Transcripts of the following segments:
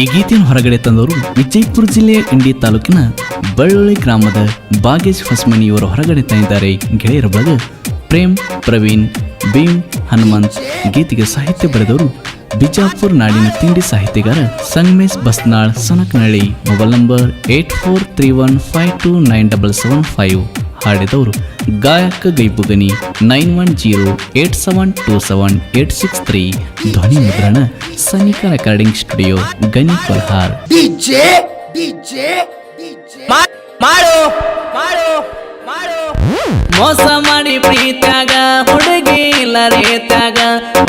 ಈ ಗೀತೆಯನ್ನು ಹೊರಗಡೆ ತಂದವರು ವಿಜಯಪುರ ಜಿಲ್ಲೆಯ ಇಂಡಿ ತಾಲೂಕಿನ ಬಳ್ಳೊಳ್ಳಿ ಗ್ರಾಮದ ಬಾಗೇಶ್ ಹೊಸಮನಿಯವರು ಹೊರಗಡೆ ತಂದಿದ್ದಾರೆ. ಗೆಳೆಯರ ಬಳಗ ಪ್ರೇಮ್, ಪ್ರವೀಣ್, ಭೀಮ್, ಹನುಮಂತ್ ಗೀತೆಗೆ ಸಾಹಿತ್ಯ ಬರೆದವರು ಬಿಜಾಪುರ ನಾಡಿನ ತಿಂಡಿ ಸಾಹಿತ್ಯಗಾರ Sangamesh Basnal Sanakanahalli. Mobile number eight four three one five two nine double seven five ಹಾಡಿದವರು ಗಾಯಕ Gaibugani nine one zero eight seven two seven eight six three ಧ್ವನಿ ಮುದ್ರಣ ಸನಿಕ ರೆಕಾರ್ಡಿಂಗ್ ಸ್ಟುಡಿಯೋ ಗನಿ ಕೊಲ್ಹಾರ್. ಮೋಸ ಮಾಡಿ ಪ್ರೀತಾಗ ಹುಡುಗಿ ಇಲ್ಲ ರೇತ್ಯಾಗ.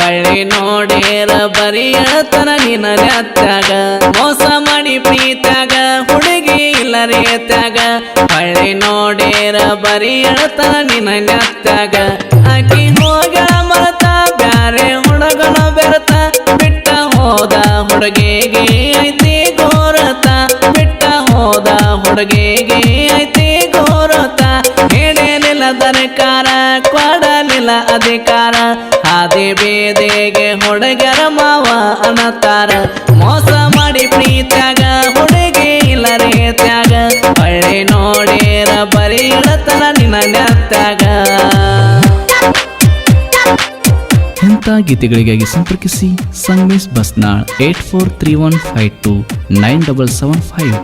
ಒಳ್ಳೆ ನೋಡೇರ ಬರಿಯತನ ನಿನ್ನ ನ್ಯಾತ್ಯಾಗ. ಮೋಸ ಮಾಡಿ ಪ್ರೀತಾಗ ಹುಡುಗಿ ಇಲ್ಲ ರೇತ್ಯಾಗ. ಒಳ್ಳೆ ನೋಡೇರ ಬರಿಯತ ನಿನ್ನ ನ್ಯಾತ್ಯಾಗ ಆಕಿ ಹೋಗ ಮರತ, ಬ್ಯಾರೆ ಹುಡುಗನ ಬೆರತ. ಬಿಟ್ಟ ಹೋದ ಹುಡುಗಿಗೆ ಐತಿ ಗೋರತ. ಬಿಟ್ಟ ಹೋದ ಹುಡುಗಿಗೆ ಐತಿ ಗೋರತ. ಹೇಳೇನಿಲ್ಲ ದರಕಾರ ಕೊಡಲಿಲ್ಲ ಅಧಿಕಾರ. ಹಾದಿ ಬೇದೆಗೆ ಹುಡುಗರ ಮಾವ ಅನತಾರ. ಮೋಸ ಮಾಡಿ ಪ್ರೀತ್ಯಾಗ, ಹುಡುಗಿ ಇಲ್ಲ ರೀತ್ಯಾಗ ಒಳ್ಳೆ ನೋಡೇರ ಬರೀ ಇಂಥ ಗೀತೆಗಳಿಗಾಗಿ ಸಂಪರ್ಕಿಸಿ Sangamesh Basnal eight four three one five two nine double seven five.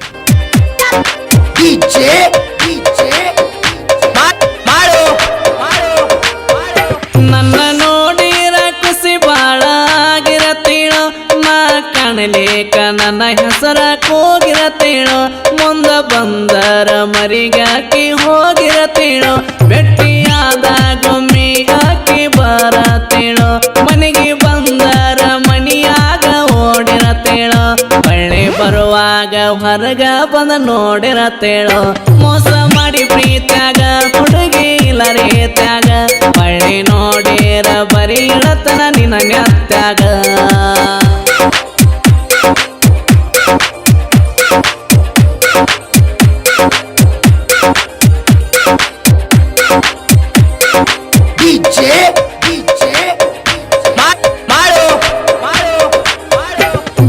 ನನ್ನ ಹೆಸರ ಕೂಗಿರತ್ತೇಳೋ. ಮುಂದ ಬಂದರ ಮರಿಗಾಕಿ ಹೋಗಿರತ್ತೇಳೋ. ಭೆಟ್ಟಿಯಾದ ಗೊಮ್ಮಿ ಹಾಕಿ ಬರತ್ತೇಳೋ. ಮನೆಗೆ ಬಂದರ ಮನಿಯಾಗ ಓಡಿರತ್ತೇಳೋ. ಬಳ್ಳಿ ಬರುವಾಗ ಹೊರಗ ಬಂದ ನೋಡಿರತ್ತೇಳೋ. ಮೋಸ ಮಾಡಿ ಪ್ರೀತ್ಯಾಗ, ಹುಡುಗಿ ಇಲ್ಲ ರೇತ್ಯಾಗ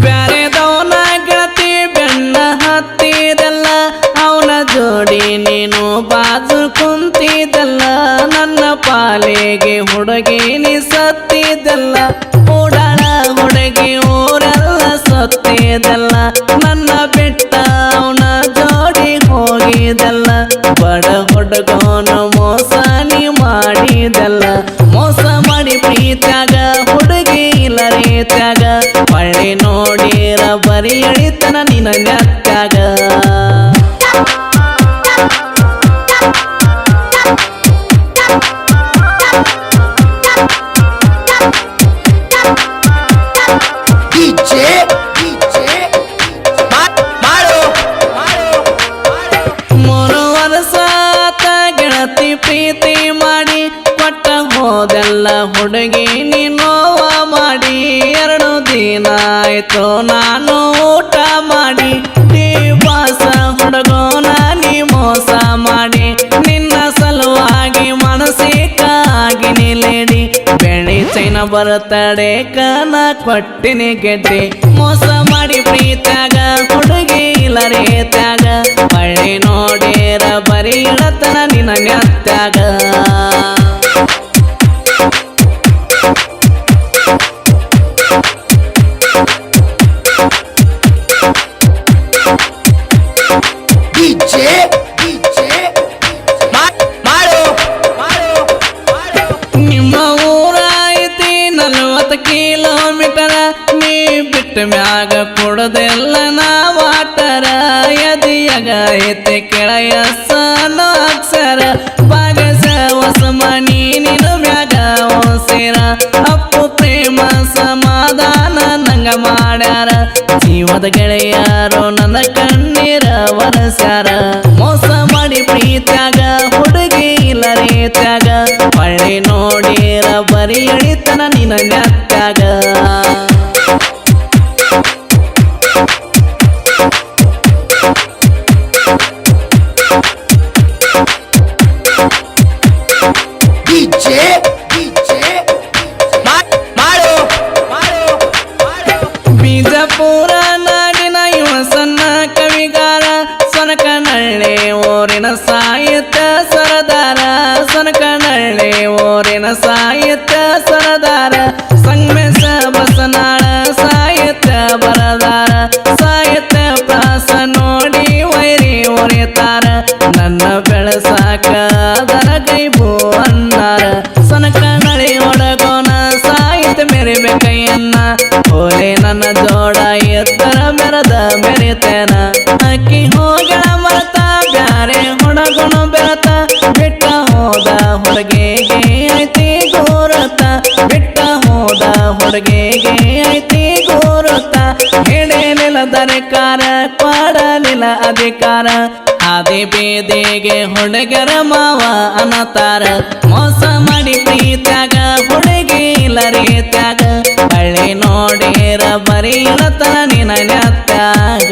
ಬ್ಯಾರೆದವನ ಗೆಳತಿ ಬೆಣ್ಣ ಹತ್ತಿದಲ್ಲ. ಅವನ ಜೋಡಿ ನೀನು ಬಾಜು ಕುಂತಿದ್ದಲ್ಲ ನನ್ನ ಪಾಲಿಗೆ ಹುಡುಗಿ ನೀ ಹುಡುಗಿ ನೀ ನೋವ ಮಾಡಿ ಎರಡು ದಿನ ಆಯ್ತು. ನಾನು ಊಟ ಮಾಡಿ, ನೀ ಬಾಸ ಹುಡುಗೋನ, ನೀ ಮೋಸ ಮಾಡಿ, ನಿನ್ನ ಸಲುವಾಗಿ ಮನಸ್ಸಿಗಾಗಿ ನಿಲೇಡಿ ಬೆಳಿ ಚೈನ ಬರುತ್ತಡೆ ಕನ ಕೊಟ್ಟಿನಿ ಗೆಡ್ಡೆ. ಮೋಸ ಮಾಡಿ ಪ್ರೀತಾಗ ಹುಡುಗಿ ಇಲ್ಲ ರೇತ್ಯಾಗ ಬಳ್ಳಿ ನೋಡೇರ ಬರೀ ಇಳತನ ನಿನ್ನ ನೆತ್ತಾಗ ಮ್ಯಾಗ ನಾವಾಟರ. ಎದಿಯ ಗಾಯತೆ ಕೆಳಯ ಸಣ್ಣ ಅಕ್ಷರ ಹೊಸ ಮನಿ ನಿನ್ನ ಮ್ಯಾಗ ಹೊಸಿರ. ಅಪ್ಪು ಪ್ರೇಮ ಸಮಾಧಾನ ನಂಗ ಮಾಡ್ಯಾರ. ಜೀವದ ಗೆಳೆಯರು ನನ್ನ ಕಣ್ಣೀರ ವರಸ್ಯಾರ ಮೋಸ ಮಾಡಿ ಪ್ರೀತ್ಯಾಗ, ಹುಡುಗಿ ಇಲ್ಲ ರೀತ್ಯಾಗ ಒಳ್ಳೆ ನೋಡಿರ ಬರೀ ಎಳಿತನ ನಿನ್ನ ಬೀಜಪುರ ನಾಡಿನ ಇವ ಸಣ್ಣ ಕವಿಗಾರ ಸೊನಕ ನಳ್ಳೆ ಓರಿನ ಸಾಯಿತ ನನ್ನ ಜೋಡ, ಎತ್ತರ ಮೆರದ ಮೆರಿತೇನ? ಅಕ್ಕಿ ಹೋಗಳ ಮರತ, ಬ್ಯಾರೆ ಬೆರತ. ಬಿಟ್ಟ ಹೋದ ಹೊರಗೆಗೆ ಐತಿ ಬಿಟ್ಟ ಹೋದ ಹೊರಗೆಗೆ ಐತಿ ಗೋರತ. ಹಿಡೇಲಿಲ್ಲ ದರಕಾರ ಕೊಡಲಿಲ್ಲ ಅಧಿಕಾರ. ಆದಿ ಬೀದಿಗೆ ಹುಡುಗರ ಮಾವ ಅನತಾರ ಮೋಸ ಮಾಡಿ ಪ್ರೀತ್ಯಾಗ ಹುಡುಗಿ ಇಲ್ಲ ರೀತ್ಯಾಗ ನೋಡೇರ ಬರೀ ಇಳತನ ನಿನ ನೆತ್ತಾಗ